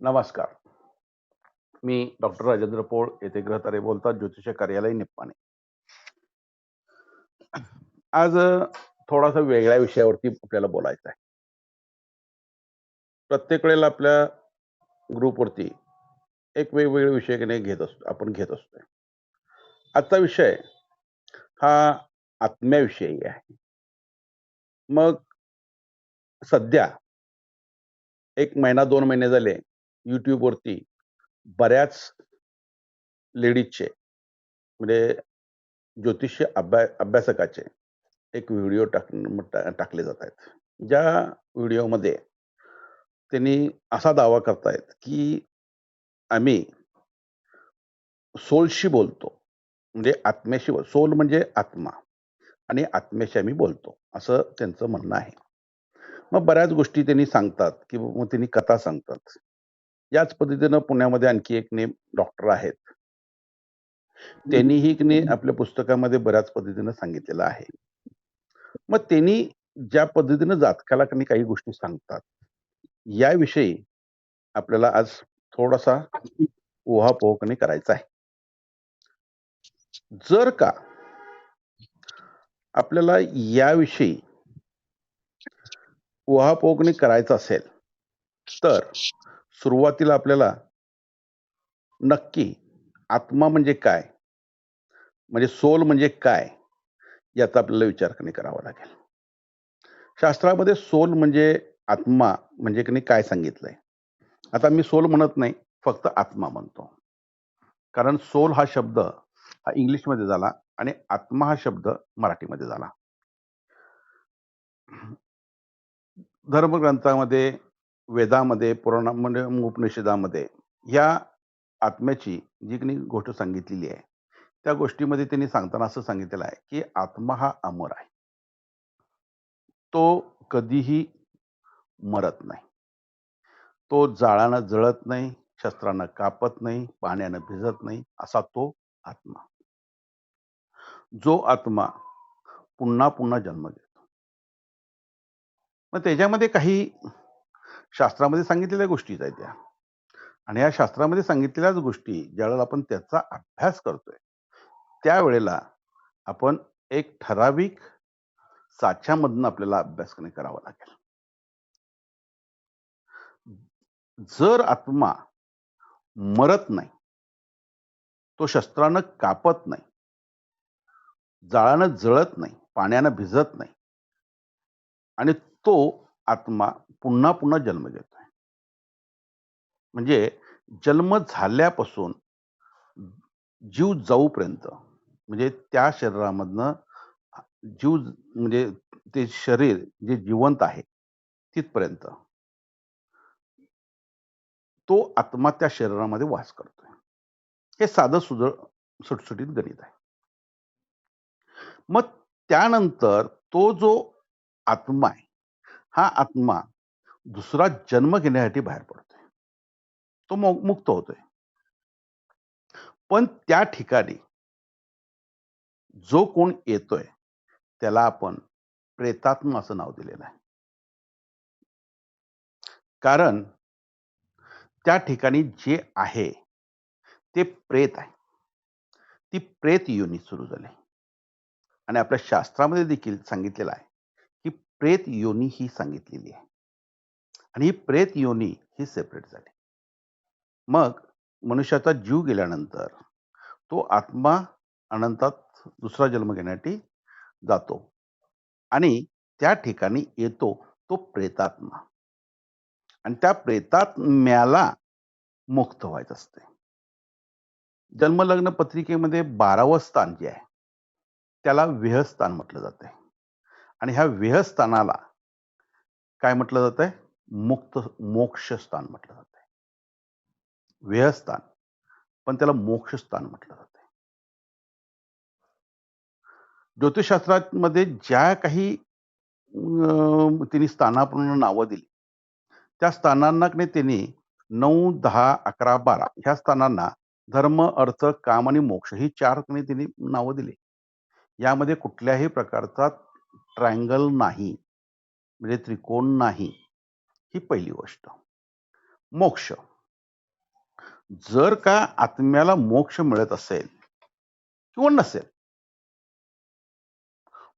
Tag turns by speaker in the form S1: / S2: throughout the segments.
S1: नमस्कार. मी डॉक्टर राजेंद्र पोळ येथे ग्रहतारे बोलतात ज्योतिष कार्यालय निप्पाणे. आज थोडासा वेगळ्या विषयावरती आपल्याला बोलायचं आहे प्रत्येक वेळेला आपल्या ग्रुपवरती एक वेगवेगळे विषय घेत असतो आपण घेत असतोय. आजचा विषय हा आत्म्याविषयी आहे. मग सध्या एक महिना दोन महिने झाले YouTube वरती बऱ्याच लेडीजचे म्हणजे ज्योतिष अभ्या अभ्यासकाचे एक व्हिडिओ टाक टाकले जात आहेत. ज्या व्हिडिओमध्ये त्यांनी असा दावा करतायत की आम्ही सोलशी बोलतो म्हणजे आत्म्याशी बोल सोल म्हणजे आत्मा आणि आत्म्याशी आम्ही बोलतो असं त्यांचं म्हणणं आहे. मग बऱ्याच गोष्टी त्यांनी सांगतात की मग त्यांनी कथा सांगतात. याच पद्धतीनं पुण्यामध्ये आणखी एक नेम डॉक्टर आहेत. त्यांनीही नाही आपल्या पुस्तकामध्ये बऱ्याच पद्धतीनं सांगितलेलं आहे. मग त्यांनी ज्या पद्धतीनं जातकाला काही गोष्टी सांगतात याविषयी आपल्याला आज थोडासा नाही करायचा आहे. जर का आपल्याला याविषयी नाही करायचा असेल तर सुरुवातीला आपल्याला नक्की आत्मा म्हणजे काय? म्हणजे सोल म्हणजे काय? याचा आपल्याला विचार करणे करावा लागेल. शास्त्रामध्ये सोल म्हणजे आत्मा म्हणजे की नाही काय सांगितलंय? आता मी सोल म्हणत नाही फक्त आत्मा म्हणतो. कारण सोल हा शब्द हा इंग्लिशमध्ये झाला आणि आत्मा हा शब्द मराठीमध्ये झाला. धर्मग्रंथामध्ये वेदामध्ये पुराणामध्ये उपनिषदामध्ये या आत्म्याची जी काही गोष्ट सांगितलेली आहे त्या गोष्टीमध्ये त्यांनी सांगताना असं सांगितलेलं आहे की आत्मा हा अमर आहे. तो कधीही मरत नाही. तो जाळानं जळत नाही शस्त्रानं कापत नाही पाण्यानं भिजत नाही असा तो आत्मा. जो आत्मा पुन्हा पुन्हा जन्म घेतो मग त्याच्यामध्ये काही शास्त्रामध्ये सांगितलेल्या गोष्टीच आहेत त्या आणि या शास्त्रामध्ये सांगितलेल्याच गोष्टी ज्यावेळेला आपण त्याचा अभ्यास करतोय त्यावेळेला आपण एक ठराविक साच्यामधनं आपल्याला अभ्यास करणे करावा लागेल. जर आत्मा मरत नाही तो शस्त्रानं कापत नाही जाळानं जळत नाही पाण्यानं भिजत नाही आणि तो आत्मा पुन्हा पुन्हा जन्म घेतोय. म्हणजे जन्म झाल्यापासून जीव जाऊपर्यंत म्हणजे त्या शरीरामधनं जीव म्हणजे ते शरीर जे जिवंत आहे तिथपर्यंत तो आत्मा त्या शरीरामध्ये वास करतोय. हे साधं सुध सुटसुटीत गणित आहे. मग त्यानंतर तो जो आत्मा आहे हा आत्मा दुसरा जन्म घेण्यासाठी बाहेर पडतोय. तो मुक्त होतोय. पण त्या ठिकाणी जो कोण येतोय त्याला आपण प्रेतात्मा असं नाव दिलेलं आहे. कारण त्या ठिकाणी जे आहे ते प्रेत आहे. ती प्रेत योनी सुरू झाली. आणि आपल्या शास्त्रामध्ये देखील सांगितलेलं आहे की प्रेत योनी ही सांगितलेली आहे. आणि ही प्रेत योनी ही सेपरेट झाली. मग मनुष्याचा जीव गेल्यानंतर तो आत्मा अनंतात दुसरा जन्म घेण्यासाठी जातो आणि त्या ठिकाणी येतो तो प्रेतात्मा. आणि त्या प्रेतात्म्याला मुक्त व्हायचं असते. जन्मलग्न पत्रिकेमध्ये बारावं स्थान जे आहे त्याला विहस्थान म्हटलं जातंय. आणि ह्या विहस्थानाला काय म्हटलं जात आहे मुक्त मोक्षस्थान म्हटलं जात आहे पण त्याला मोक्षस्थान म्हटलं जात आहे ज्योतिषशास्त्रामध्ये ज्या काही तिने स्थानापूर्ण स्थानाप्रमाणे नावं दिली त्या स्थानांना की त्यांनी नऊ दहा अकरा बारा ह्या स्थानांना धर्म अर्थ काम आणि मोक्ष ही चार त्यांनी नावं दिली. यामध्ये कुठल्याही प्रकारचा ट्रायंगल नाही. म्हणजे त्रिकोण नाही. ही पहिली गोष्ट. मोक्ष. जर का आत्म्याला मोक्ष मिळत असेल किंवा नसेल.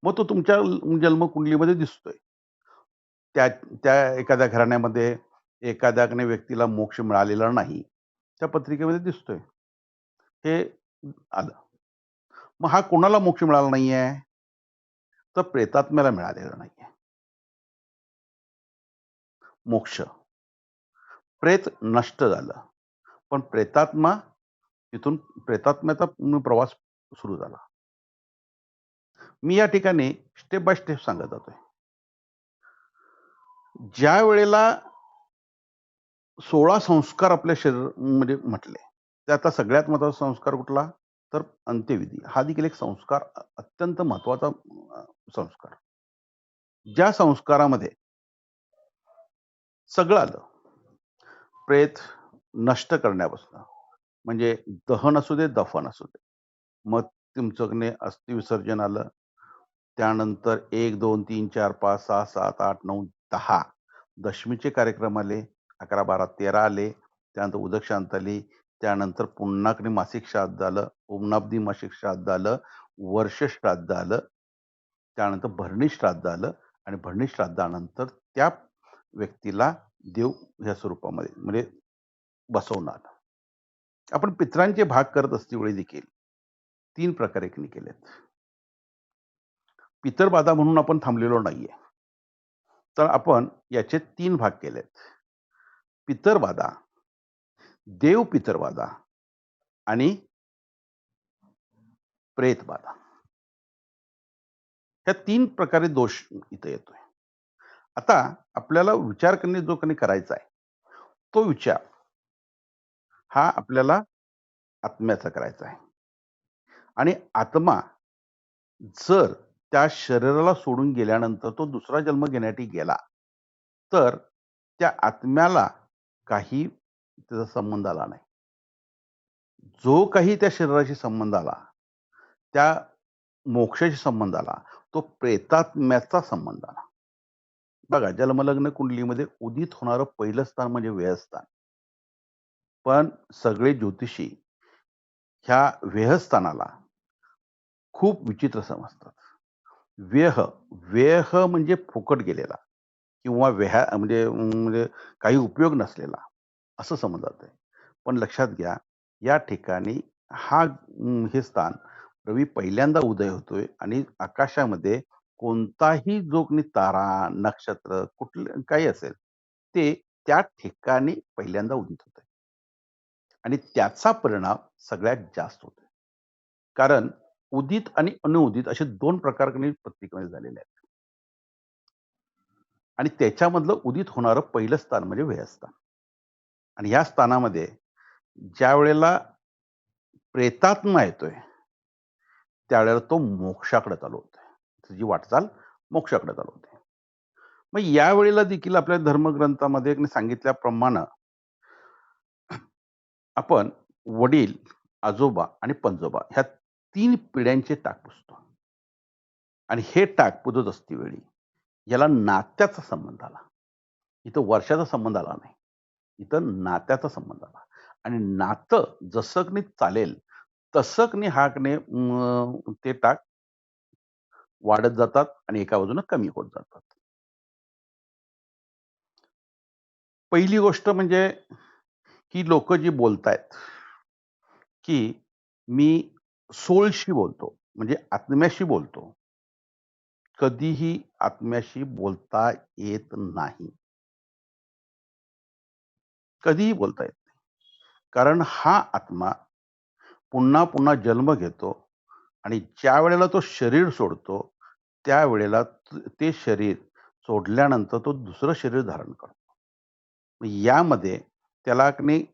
S1: मग तो तुमच्या जन्मकुंडलीमध्ये दिसतोय. त्या त्या एखाद्या घराण्यामध्ये एखाद्या व्यक्तीला मोक्ष मिळालेला नाही त्या पत्रिकेमध्ये दिसतोय. हे आलं. मग हा कोणाला मोक्ष मिळाला नाहीये? तर प्रेतात्म्याला मिळालेला नाहीये. मोक्ष. प्रेत नष्ट झालं. पण प्रेतात्मा इथून प्रेतात्म्याचा प्रवास सुरू झाला. मी या ठिकाणी स्टेप बाय स्टेप सांगत जातोय. ज्या वेळेला सोळा संस्कार आपल्या शरीर म्हणजे म्हटले त्याचा सगळ्यात महत्त्वाचा संस्कार कुठला? तर अंत्यविधी. हा देखील एक संस्कार अत्यंत महत्त्वाचा संस्कार. ज्या संस्कारामध्ये सगळं आलं. प्रेत नष्ट करण्यापासून. म्हणजे दहन असू दे दफन असू दे. मग तुमचं अस्थिविसर्जन आलं. त्यानंतर एक दोन तीन चार पाच सहा सात आठ नऊ दहा दशमीचे कार्यक्रम आले. अकरा बारा तेरा आले. त्यानंतर उदक शांत आली. त्यानंतर पुन्हाकडे मासिक श्राद्ध झालं. ओमनाब्दी मासिक श्राद्ध झालं. वर्ष श्राद्ध आलं त्यानंतर भरणी श्राद्ध आलं आणि भरणी श्राद्धानंतर त्या व्यक्तीला देव ह्या स्वरूपामध्ये म्हणजे बसवणार. आपण पित्रांचे भाग करत असतेवेळी देखील तीन प्रकारे केलेत. पितरबाधा म्हणून आपण थांबलेलो नाहीये. तर आपण याचे तीन भाग केलेत. पितरबाधा देव पितरबाधा आणि प्रेतबाधा. ह्या तीन प्रकारे दोष इथं येतोय. आता आपल्याला विचार करणे जो कोणी करायचा आहे तो विचार हा आपल्याला आत्म्याचा करायचा आहे. आणि आत्मा जर त्या शरीराला सोडून गेल्यानंतर तो दुसरा जन्म घेण्यासाठी गेला तर त्या आत्म्याला काही त्याचा संबंध आला नाही. जो काही त्या शरीराशी संबंध आला त्या मोक्षाशी संबंध आला तो प्रेतात्म्याचा संबंध आला. बघा जन्मलग्न कुंडलीमध्ये उदित होणारं पहिलं स्थान म्हणजे व्ययस्थान. पण सगळे ज्योतिषी ह्या व्ययस्थानाला खूप विचित्र समजतात. व्यह व्यह म्हणजे फुकट गेलेला किंवा व्यहा म्हणजे म्हणजे काही उपयोग नसलेला असं समजत आहे. पण लक्षात घ्या या ठिकाणी हा हे स्थान रवी पहिल्यांदा उदय होतोय आणि आकाशामध्ये कोणताही जो कोणी तारा नक्षत्र कुठलं काही असेल ते त्या ठिकाणी पहिल्यांदा उदित होत आणि त्याचा परिणाम सगळ्यात जास्त होतोय. कारण उदित आणि अनुउदित असे दोन प्रकार कधी पत्रिकेमध्ये झालेले आहेत. आणि त्याच्यामधलं उदित होणारं पहिलं स्थान म्हणजे व्ययस्थान आणि ह्या स्थानामध्ये ज्या वेळेला प्रेतात्मा येतोय त्यावेळेला तो मोक्षाकडे चालू त्याची वाटचाल मोक्षाकडे चालू होते. मग यावेळेला देखील आपल्या धर्मग्रंथामध्ये सांगितल्याप्रमाणे आपण वडील आजोबा आणि पंजोबा ह्या तीन पिढ्यांचे टाक पुसतो. आणि हे टाक पुजत असते वेळी याला नात्याचा संबंध आला. इथं वर्षाचा संबंध आला नाही. इथं नात्याचा संबंध आला. आणि नातं जसकनी चालेल तसकनी हाकने ते टाक वाढत जातात आणि एका बाजूने कमी होत जातात. पहिली गोष्ट म्हणजे ही लोक जी बोलतायत की मी सोलशी बोलतो म्हणजे आत्म्याशी बोलतो. कधीही आत्म्याशी बोलता येत नाही. कधीही बोलता येत नाही. कारण हा आत्मा पुन्हा पुन्हा जन्म घेतो आणि ज्या वेळेला तो शरीर सोडतो त्यावेळेला ते शरीर सोडल्यानंतर तो दुसरं शरीर धारण करतो. यामध्ये त्याला नाही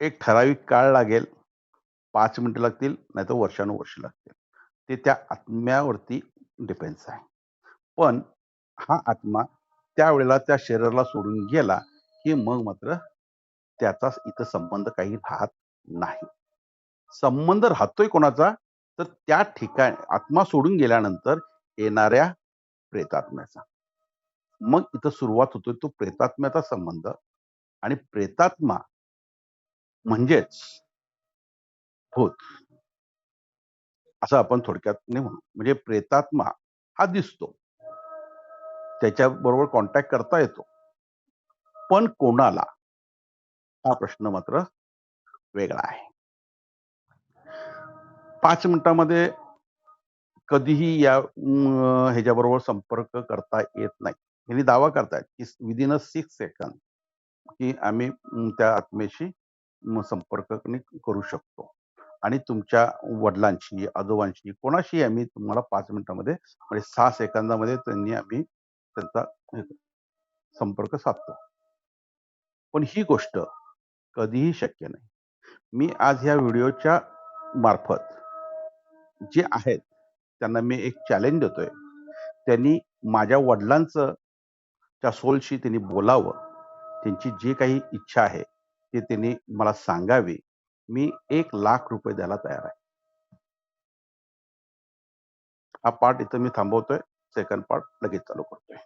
S1: एक ठराविक काळ लागेल. पाच मिनिटं लागतील नाही तर वर्षानुवर्ष लागतील. ते त्या आत्म्यावरती डिपेंड्स आहे. पण हा आत्मा त्यावेळेला त्या शरीराला सोडून गेला की मग मात्र त्याचा इथं संबंध काही राहत नाही. संबंध राहतोय कोणाचा? तर त्या ठिकाणी आत्मा सोडून गेल्यानंतर येणाऱ्या प्रेतात्म्याचा. मग इथं सुरुवात होतोय तो प्रेतात्म्याचा संबंध. आणि प्रेतात्मा म्हणजेच भूत. असं आपण थोडक्यात म्हणू. म्हणजे प्रेतात्मा हा दिसतो. त्याच्या बरोबर कॉन्टॅक्ट करता येतो. पण कोणाला? हा प्रश्न मात्र वेगळा आहे. पाच मिनिटामध्ये कधीही या ह्याच्याबरोबर संपर्क करता येत नाही. यांनी दावा करतायत की विदिन अ सिक्स सेकंद की आम्ही त्या आत्मेशी संपर्क करू शकतो. आणि तुमच्या वडिलांशी आजोबांशी कोणाशी आम्ही तुम्हाला पाच मिनिटामध्ये म्हणजे सहा सेकंदामध्ये त्यांनी आम्ही त्यांचा संपर्क साधतो. पण ही गोष्ट कधीही शक्य नाही. मी आज ह्या व्हिडिओच्या मार्फत जे आहेत त्यांना मी एक चॅलेंज देतोय. त्यांनी माझ्या वडिलांचं त्या सोलशी त्यांनी बोलावं. त्यांची जी काही इच्छा आहे ती त्यांनी मला सांगावी. मी एक लाख रुपये द्यायला तयार आहे. हा पार्ट इथं मी थांबवतोय. सेकंड पार्ट लगेच चालू करतोय.